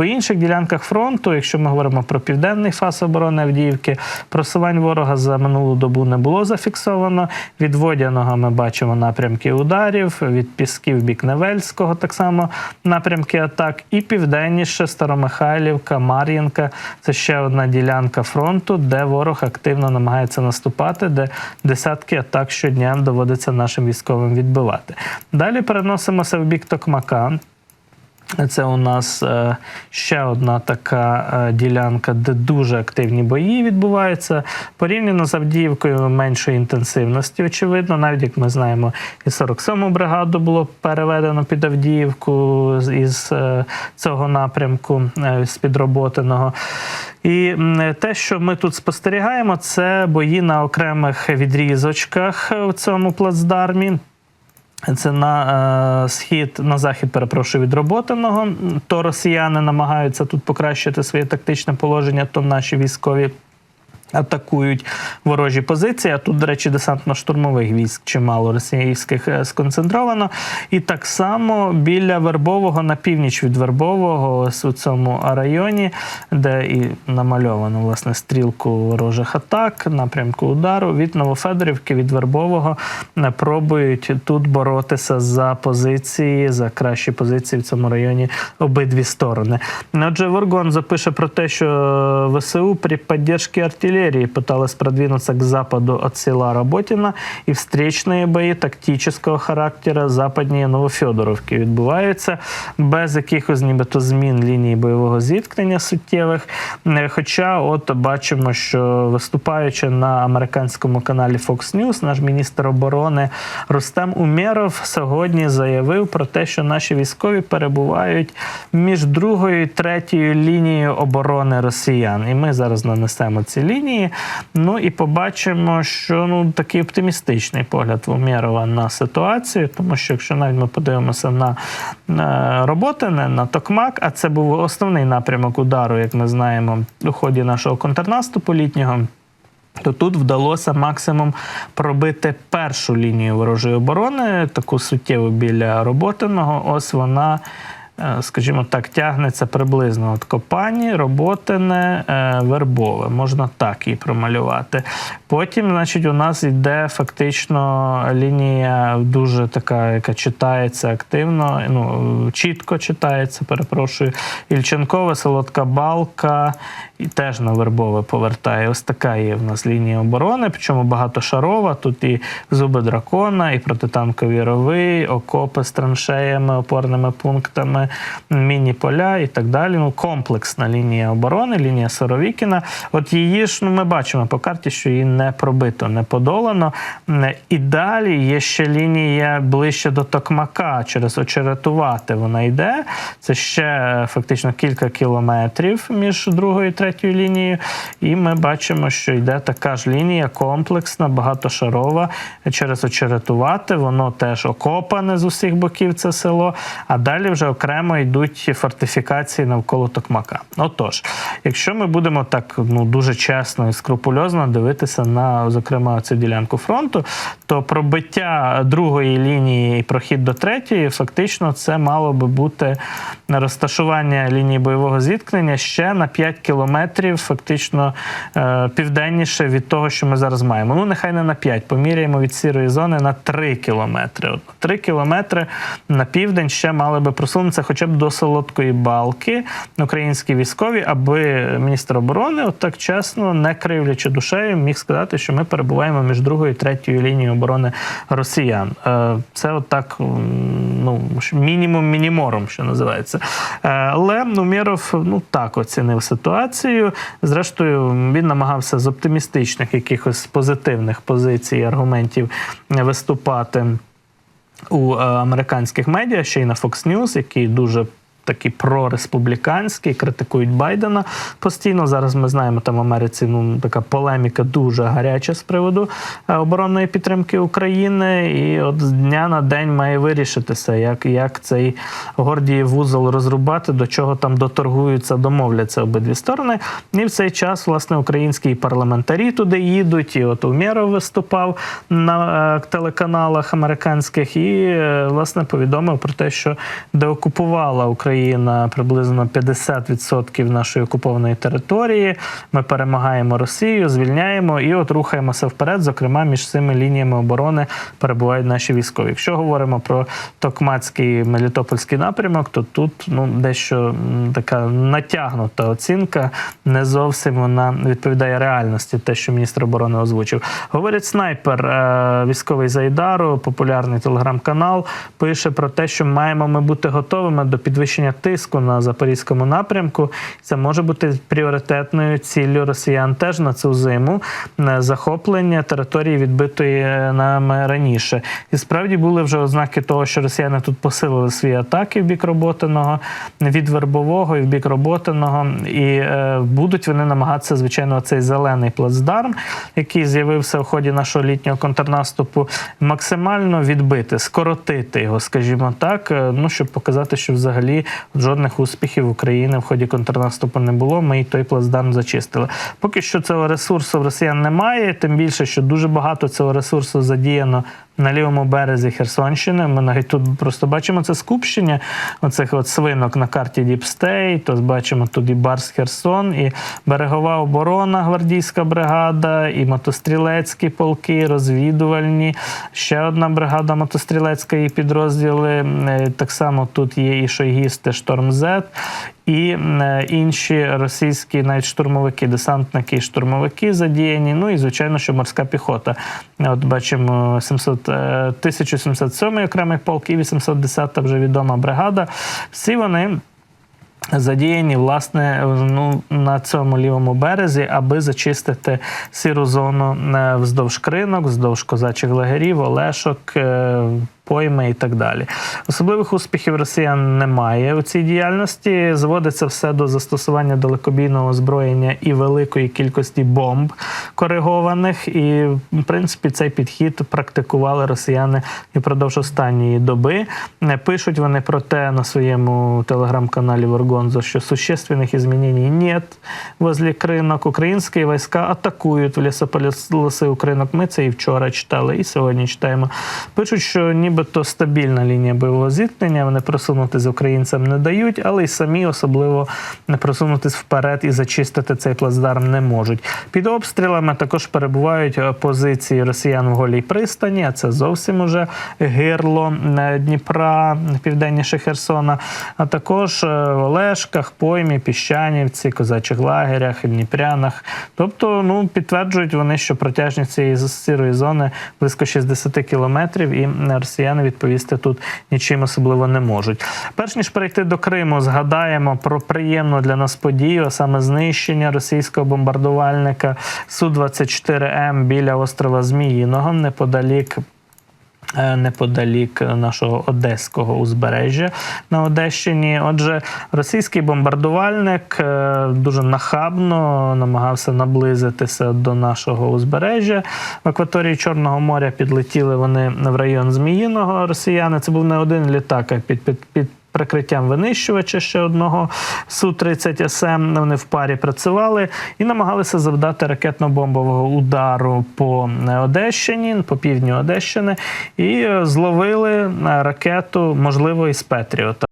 По інших ділянках фронту, якщо ми говоримо про південний фас оборони Авдіївки, просувань ворога за минулу добу не було зафіксовано. Від Водяного ми бачимо напрямки ударів, від Пісків бік Невельського так само напрямки атак. І південніше Старомихайлівка, Мар'їнка це ще одна ділянка фронту, де ворог активно намагається наступати, де десятки атак щодня доводиться нашим військовим відбивати. Далі переносимося в бік Токмака. Це у нас е, ще одна така е, ділянка, де дуже активні бої відбуваються. Порівняно з Авдіївкою меншої інтенсивності, очевидно, навіть як ми знаємо, і 47-му бригаду було переведено під Авдіївку із е, цього напрямку, з підроботеного. І те, що ми тут спостерігаємо, це бої на окремих відрізочках в цьому плацдармі. Це на е, схід, на захід, перепрошую, від роботаного. То росіяни намагаються тут покращити своє тактичне положення, то наші військові атакують ворожі позиції. А тут, до речі, десантно-штурмових військ чимало російських е, сконцентровано. І так само біля Вербового на північ від Вербового, ось у цьому районі, де і намальовано власне стрілку ворожих атак, напрямку удару від Новофедорівки, від Вербового е, пробують тут боротися за позиції, за кращі позиції в цьому районі обидві сторони. Отже, Воргон запише про те, що ВСУ при поддержке артиллерии пыталась продвинуться к западу от села Работіна і встречные бої тактичного характера западніше Новофьодоровки відбуваються без якихось нібито змін лінії бойового зіткнення суттєвих. Е, Хоча, от бачимо, що виступаючи на американському каналі Fox News, наш міністр оборони Рустем Умєров сьогодні заявив про те, що наші військові перебувають між другою і третьою лінією оборони росіян. І ми зараз нанесемо ці лінії. Ну і побачимо, що ну такий оптимістичний погляд в Умєрова на ситуацію, тому що якщо навіть ми подивимося на, на Роботине, на Токмак, а це був основний напрямок удару, як ми знаємо, у ході нашого контрнаступу літнього. То тут вдалося максимум пробити першу лінію ворожої оборони, таку суттєву біля роботиного. Ось вона, е, скажімо так, тягнеться приблизно от Копані, Роботине, е, Вербове. Можна так її промалювати. Потім, значить, у нас йде фактично лінія дуже така, яка читається активно, ну чітко читається, перепрошую. Ільченкове, Солодка Балка і теж на Вербове повертає. Ось така є в нас лінія оборони, причому багатошарова. Тут і зуби дракона, і протитанкові рови, окопи з траншеями, опорними пунктами, міні-поля і так далі. Ну, комплексна лінія оборони, лінія Соровікіна. От її ж ну, ми бачимо по карті, що її не пробито, не подолано. І далі є ще лінія ближче до Токмака, через очеретувати вона йде. Це ще фактично кілька кілометрів між другою і третьою лінією. І ми бачимо, що йде така ж лінія комплексна, багатошарова. Через очеретувати, воно теж окопане з усіх боків це село. А далі вже окремо йдуть фортифікації навколо Токмака. Отож, якщо ми будемо так ну дуже чесно і скрупульозно дивитися на зокрема цю ділянку фронту, то пробиття другої лінії і прохід до третьої, фактично, це мало би бути розташування лінії бойового зіткнення ще на 5 кілометрів, фактично е, південніше від того, що ми зараз маємо. Ну, нехай не на 5, поміряємо від сірої зони на 3 кілометри. От 3 кілометри на південь ще мали би просунутися хоча б до солодкої балки українські військові, аби міністр оборони, от так чесно, не кривлячи душею, міг сказати, що ми перебуваємо між другою і третьою лінією оборони росіян. Е, Це отак, ну мінімум мінімором, що називається. Е, Але ну, Мєров ну так оцінив ситуацію. Зрештою, він намагався з оптимістичних якихось позитивних позицій аргументів виступати у е, американських медіа, ще й на Fox News, які дуже такі прореспубліканські, критикують Байдена постійно. Зараз ми знаємо, там в Америці ну така полеміка дуже гаряча з приводу е, оборонної підтримки України. І от з дня на день має вирішитися, як, як цей Гордіїв вузол розрубати, до чого там доторгуються, домовляться обидві сторони. І в цей час, власне, українські парламентарі туди їдуть. І от Умєров виступав на е, телеканалах американських і, е, власне, повідомив про те, що деокупувала Україна бої на приблизно 50% нашої окупованої території. Ми перемагаємо Росію, звільняємо і от рухаємося вперед. Зокрема, між цими лініями оборони перебувають наші військові. Якщо говоримо про Токмацький Мелітопольський напрямок, то тут ну дещо така натягнута оцінка. Не зовсім вона відповідає реальності, те, що міністр оборони озвучив. Говорять, снайпер е, військовий Зайдару, популярний телеграм-канал, пише про те, що маємо ми бути готовими до підвищення тиску на запорізькому напрямку. Це може бути пріоритетною ціллю росіян теж на цю зиму е, захоплення території відбитої е, нами раніше. І справді були вже ознаки того, що росіяни тут посилили свої атаки в бік роботиного від вербового і в бік роботиного, і е, будуть вони намагатися, звичайно, цей зелений плацдарм, який з'явився в ході нашого літнього контрнаступу, максимально відбити, скоротити його, скажімо так, е, ну щоб показати, що взагалі жодних успіхів України в ході контрнаступу не було. Ми і той плацдарм зачистили. Поки що цього ресурсу в росіян немає, тим більше, що дуже багато цього ресурсу задіяно на лівому березі Херсонщини. Ми навіть тут просто бачимо це скупщення оцих от свинок на карті Діпстей. То бачимо тут і Барс Херсон, і берегова оборона, гвардійська бригада, і мотострілецькі полки, розвідувальні. Ще одна бригада мотострілецька і підрозділи. Е, Так само тут є і шойгісти Шторм Зет. І е, інші російські навіть штурмовики, десантники штурмовики задіяні. Ну і звичайно, що морська піхота. От бачимо 700, е, 1077 окремий полк і 810 вже відома бригада. Всі вони. Задіяні власне ну на цьому лівому березі, аби зачистити сіру зону е, вздовж кринок, вздовж козачих лагерів, Олешок, е, пойми і так далі. Особливих успіхів росіян немає у цій діяльності. Зводиться все до застосування далекобійного озброєння і великої кількості бомб коригованих. І в принципі цей підхід практикували росіяни і впродовж останньої доби. Е, Пишуть вони про те на своєму телеграм-каналі Варгонзо, що существенних изменений нет возле кринок. Українські війська атакують в лісополоси Українок. Ми це і вчора читали, і сьогодні читаємо. Пишуть, що нібито стабільна лінія бойового зіткнення. Вони просунутися з українцям не дають, але й самі особливо не просунутися вперед і зачистити цей плацдарм не можуть. Під обстрілами також перебувають е, позиції росіян в голій пристані, а це зовсім уже гирло е, Дніпра, південніше Херсона, а також е, в Олешках, Поймі, Піщанівці, Козачих лагерях, Дніпрянах. Тобто, ну підтверджують вони, що протяжність цієї сірої зони близько 60 кілометрів, і росіяни відповісти тут нічим особливо не можуть. Перш ніж перейти до Криму, згадаємо про приємну для нас подію, а саме знищення російського бомбардувальника Су-24М біля острова Зміїного неподалік. Е, Неподалік нашого одеського узбережжя на Одещині. Отже, російський бомбардувальник е, дуже нахабно намагався наблизитися до нашого узбережжя. В акваторії Чорного моря підлетіли вони в район Зміїного. Росіяни це був не один літак, а під, під, під прикриттям винищувача ще одного Су-30 СМ. Вони в парі працювали і намагалися завдати ракетно-бомбового удару по Одещині, по півдню Одещини, і е, зловили е, ракету, можливо, із Петріота.